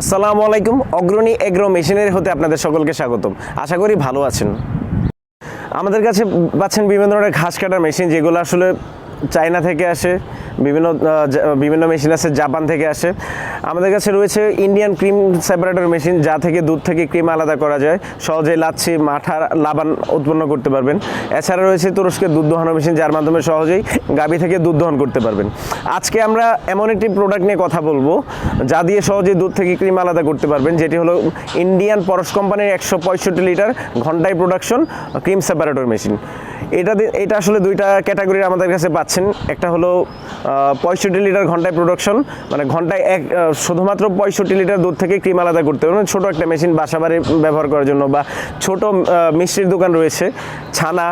আসসালামু আলাইকুম, অগ্রণী এগ্রো মেশিনের হতে আপনাদের সকলকে স্বাগতম। আশা করি ভালো আছেন। আমাদের কাছে পাচ্ছেন বিভিন্ন ধরনের ঘাস কাটার মেশিন যেগুলো আসলে চায়না থেকে আসে বিভিন্ন বিভিন্ন মেশিন আছে জাপান থেকে আসে। আমাদের কাছে রয়েছে ইন্ডিয়ান ক্রিম সেপারেটর মেশিন যা থেকে দুধ থেকে ক্রিম আলাদা করা যায়। সহজে লাচ্ছি, মাঠা, লাবান উৎপন্ন করতে পারবেন। এছাড়া রয়েছে তুরস্কের দুধ দোহানো মেশিন যার মাধ্যমে সহজেই গাভী থেকে দুধ দহন করতে পারবেন। আজকে আমরা এমন একটি প্রোডাক্ট নিয়ে কথা বলব, যা দিয়ে সহজেই দুধ থেকে ক্রিম আলাদা করতে পারবেন, যেটি হলো ইন্ডিয়ান পরশ কোম্পানির একশো পঁয়ষট্টি লিটার ঘন্টায় প্রোডাকশন ক্রিম সেপারেটর মেশিন এটা এটা আসলে দুইটা ক্যাটাগরির আমাদের কাছে পাচ্ছেন। একটা হলো পঁয়ষট্টি লিটার ঘন্টায় প্রোডাকশন মানে ঘন্টায় এক শুধুমাত্র পঁয়ষট্টি লিটার দুধ থেকে ক্রিম আলাদা করতে পারবেন ছোট একটা মেশিন বাসাবাড়ি ব্যবহার করার জন্য বা ছোট মিষ্টির দোকান রয়েছে, ছানা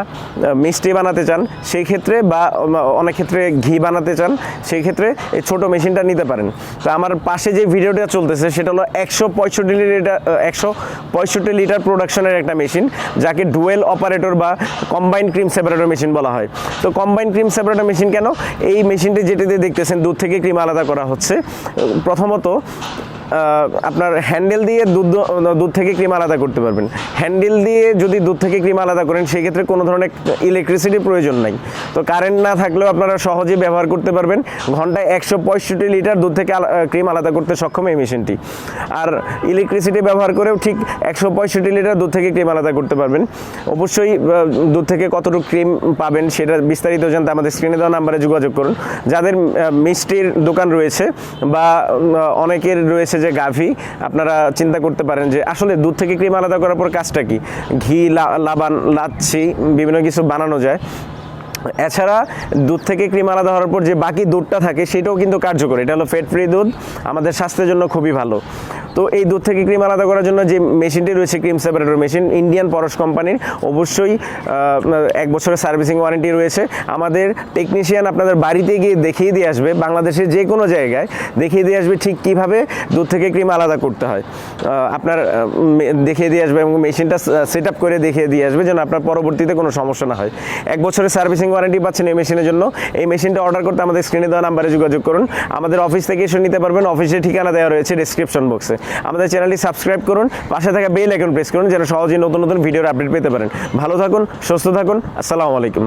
মিষ্টি বানাতে চান, সেই ক্ষেত্রে বা অনেক ক্ষেত্রে ঘি বানাতে চান, সেই ক্ষেত্রে এই ছোট মেশিনটা নিতে পারেন। তো আমার পাশে যে ভিডিওটা চলতেছে, সেটা হলো একশো পঁয়ষট্টি লিটার একশো পঁয়ষট্টি লিটার প্রোডাকশনের একটা মেশিন যাকে ডুয়েল অপারেটর বা কম্বাইন ক্রিম সেপারেটর মেশিন বলা হয়। তো কম্বাইন ক্রিম সেপারেটর মেশিন কেন? এই মেশিনটি যেটিতে দেখতেছেন দুধ থেকে ক্রিম আলাদা করা হচ্ছে। প্রথমত আপনার হ্যান্ডেল দিয়ে দুধ দুধ থেকে ক্রিম আলাদা করতে পারবেন। হ্যান্ডেল দিয়ে যদি দুধ থেকে ক্রিম আলাদা করেন, সেক্ষেত্রে কোনো ধরনের ইলেকট্রিসিটির প্রয়োজন নাই। তো কারেন্ট না থাকলেও আপনারা সহজেই ব্যবহার করতে পারবেন। ঘন্টায় একশো পঁয়ষট্টি লিটার দুধ থেকে ক্রিম আলাদা করতে সক্ষম এই মেশিনটি। আর ইলেকট্রিসিটি ব্যবহার করেও ঠিক একশো পঁয়ষট্টি লিটার দুধ থেকে ক্রিম আলাদা করতে পারবেন। অবশ্যই দুধ থেকে কতটুকু ক্রিম পাবেন সেটা বিস্তারিত জানতে আমাদের স্ক্রিনে দেওয়া নাম্বারে যোগাযোগ করুন। যাদের মিষ্টির দোকান রয়েছে বা অনেকের রয়েছে যে গাভী, আপনারা চিন্তা করতে পারেন যে আসলে দুধ থেকে ক্রিম আলাদা করার পর কাজটা কি? ঘি লাবান, লাচ্ছি, বিভিন্ন কিছু বানানো যায়। এছাড়া দুধ থেকে ক্রিম আলাদা হওয়ার পর যে বাকি দুধটা থাকে, সেটাও কিন্তু কার্যকর। এটা হলো ফ্যাট ফ্রি দুধ। আমাদের স্বাস্থ্যের জন্য খুবই ভালো। তো এই দুধ থেকে ক্রিম আলাদা করার জন্য যে মেশিনটি রয়েছে ক্রিম সেপারেটর মেশিন ইন্ডিয়ান পরশ কোম্পানির অবশ্যই এক বছরের সার্ভিসিং ওয়ারেন্টি রয়েছে। আমাদের টেকনিশিয়ান আপনাদের বাড়িতে গিয়ে দেখিয়ে দিয়ে আসবে, বাংলাদেশের যে কোনো জায়গায় দেখিয়ে দিয়ে আসবে ঠিক কীভাবে দুধ থেকে ক্রিম আলাদা করতে হয়। আপনার দেখিয়ে দিয়ে আসবে এবং মেশিনটা সেট আপ করে দেখিয়ে দিয়ে আসবে যেন আপনার পরবর্তীতে কোনো সমস্যা না হয়। এক বছরের সার্ভিসিং ওয়ারেন্টি পাচ্ছেন এই মেশিনের জন্য। এই মেশিনটা অর্ডার করতে আমাদের স্ক্রিনে দেওয়া নাম্বারে যোগাযোগ করুন। আমাদের অফিস থেকে এসে নিতে পারবেন। অফিসের ঠিকানা দেওয়া রয়েছে ডিসক্রিপশন বক্সে আমাদের চ্যানেলটি সাবস্ক্রাইব করুন, পাশে থাকা বেল আইকন প্রেস করুন যেন সহজেই নতুন নতুন ভিডিওর আপডেট পেতে পারেন। ভালো থাকুন, সুস্থ থাকুন, আসসালামু আলাইকুম।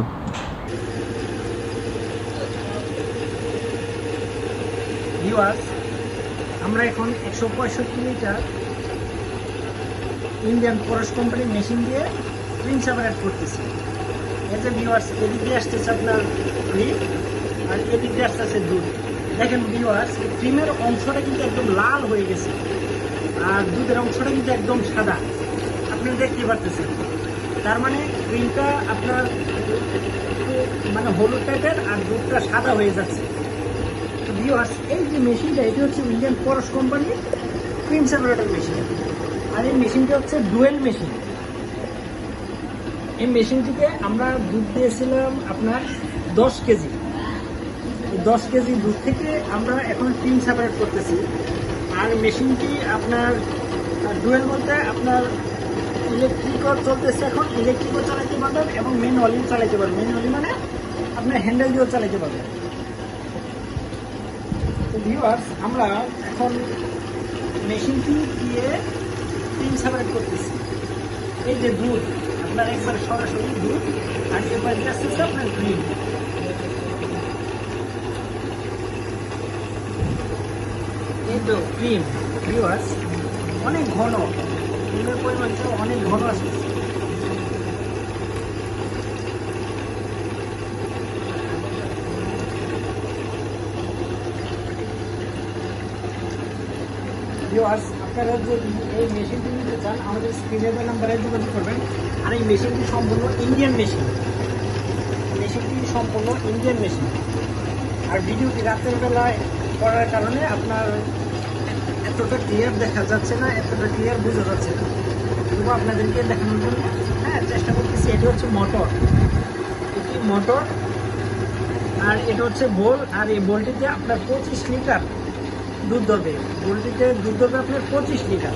আমরা এখন একশো পঁয়ষট্টি লিটার ইন্ডিয়ান ফরেস্ট কোম্পানির মেশিন দিয়ে ক্রিম সেপারেট করতেছি। এই যে ভিউয়ার্স এদিক আসতেছে আপনার ক্রিম আর এদিক আসতেছে দুধ। দেখেন ভিউয়ার্স ক্রিমের অংশটা কিন্তু একদম লাল হয়ে গেছে। আর দুধের অংশটা কিন্তু একদম সাদা। আপনি দেখতে পারতেছেন। তার মানে ক্রিমটা আপনার মানে হলুদ টাইপের আর দুধটা সাদা হয়ে যাচ্ছে। এই যে মেশিনটা এটি হচ্ছে ইন্ডিয়ান পরশ কোম্পানির ক্রিম সেপারেটর মেশিন আর এই মেশিনটা হচ্ছে ডুয়েল মেশিন এই মেশিনটিতে আমরা দুধ দিয়েছিলাম আপনার দশ কেজি। দশ কেজি দুধ থেকে আমরা এখন ক্রিম সেপারেট করতেছি। আর মেশিনটি আপনার ডুয়েল বলতে আপনার ইলেকট্রিকও চলতেছে এখন। ইলেকট্রিকও চালাতে পারবেন এবং ম্যানুয়ালিও চালাতে পারবেন। ম্যানুয়ালি মানে আপনার হ্যান্ডেল দিয়েও চালাতে পারবেন। তো ভিউয়ার্স আমরা এখন মেশিনটি দিয়ে তিন সেপারেট করতেছি। এই যে দুধ আপনার একবারে সরাসরি দুধ আর এবার আসতেছে আপনার ক্রিম এই ক্রিম, ভিউয়ার্স, অনেক ঘন। ক্রিমের পরিমাণটা অনেক ঘন আসতেছে ভিউয়ার্স, আপনারা যদি এই মেশিনটি নিতে চান, আমাদের স্ক্রিনে দেওয়া নাম্বারে যোগাযোগ করবেন। আর এই মেশিনটি সম্পূর্ণ ইন্ডিয়ান মেশিন মেশিনটি সম্পূর্ণ ইন্ডিয়ান মেশিন আর ভিডিওটি রাতের বেলায় করার কারণে আপনার এতটা ক্লিয়ার দেখা যাচ্ছে না, এতটা ক্লিয়ার বোঝা যাচ্ছে না। তবু আপনাদেরকে দেখানোর জন্য হ্যাঁ চেষ্টা করতেছি। এটা হচ্ছে মোটর এটি মোটর আর এটা হচ্ছে বোল আর এই বোলটিতে আপনার পঁচিশ লিটার দুধ দেবে বোলটিতে দুধ হবে আপনার পঁচিশ লিটার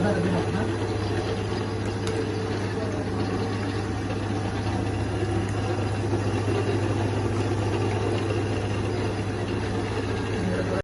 流れでも